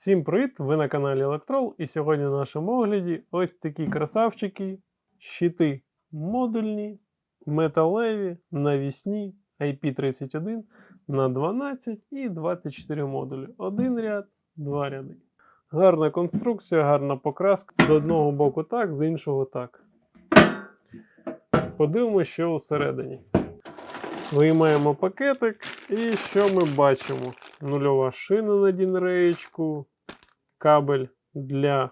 Всім привіт! Ви на каналі Electrol і сьогодні на нашому огляді ось такі красавчики, щити модульні, металеві, навісні, IP31 на 12 і 24 модулі. Один ряд, два ряди. Гарна конструкція, гарна покраска. З одного боку так, з іншого так. Подивимося, що усередині. Виймаємо пакетик, і що ми бачимо? Нульова шина на дінреєчку, кабель для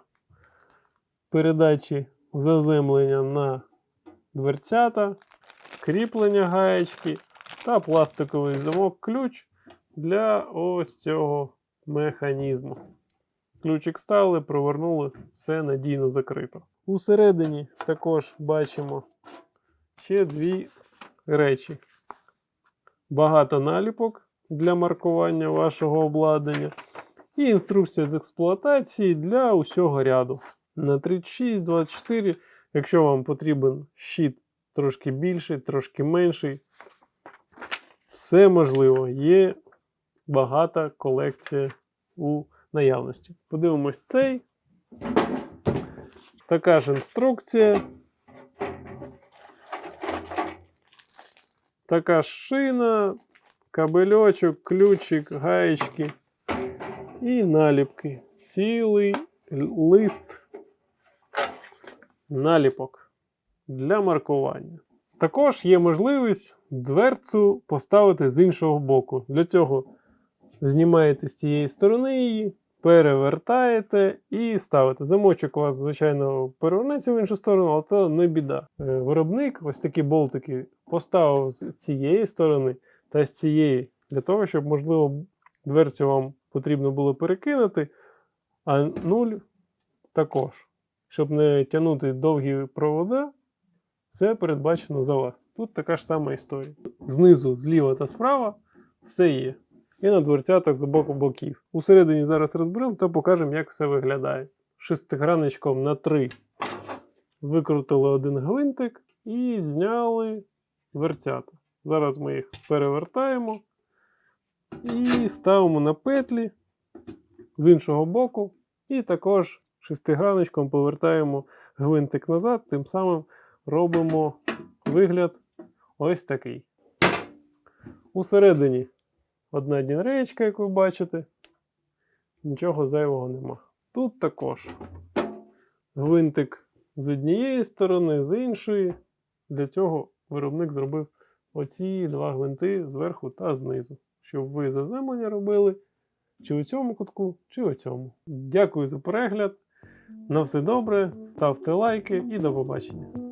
передачі заземлення на дверцята, кріплення гаєчки та пластиковий замок-ключ для ось цього механізму. Ключик стали, провернули, все надійно закрито. Усередині також бачимо ще дві речі. Багато наліпок для маркування вашого обладнання. І інструкція з експлуатації для усього ряду. На 36-24, якщо вам потрібен щит трошки більший, трошки менший, все можливо. Є багата колекція у наявності. Подивимось цей. Така ж інструкція. Така ж шина, кабельочок, ключик, гаєчки і наліпки. Цілий лист наліпок для маркування. Також є можливість дверцю поставити з іншого боку. Для цього знімаєте з цієї сторони її, перевертаєте і ставите. Замочок у вас, звичайно, перевернеться в іншу сторону, але це не біда. Е, Виробник ось такі болтики поставив з цієї сторони та з цієї, для того, щоб, можливо, дверцю вам потрібно було перекинути, а нуль також. Щоб не тягнути довгі провода, це передбачено за вас. Тут така ж сама історія. Знизу, зліва та справа все є. І на дверцятах з боку боків. Усередині зараз розберемо та покажемо, як все виглядає. Шестиграничком на 3 викрутили один гвинтик і зняли дверцята. Зараз ми їх перевертаємо і ставимо на петлі з іншого боку. І також шестиграничком повертаємо гвинтик назад, тим самим робимо вигляд ось такий. Усередині одна дінреєчка, як ви бачите. Нічого зайвого нема. Тут також гвинтик з однієї сторони, з іншої. Для цього виробник зробив оці два гвинти зверху та знизу, щоб ви заземлення робили чи у цьому кутку, чи у цьому. Дякую за перегляд. На все добре, ставте лайки і до побачення.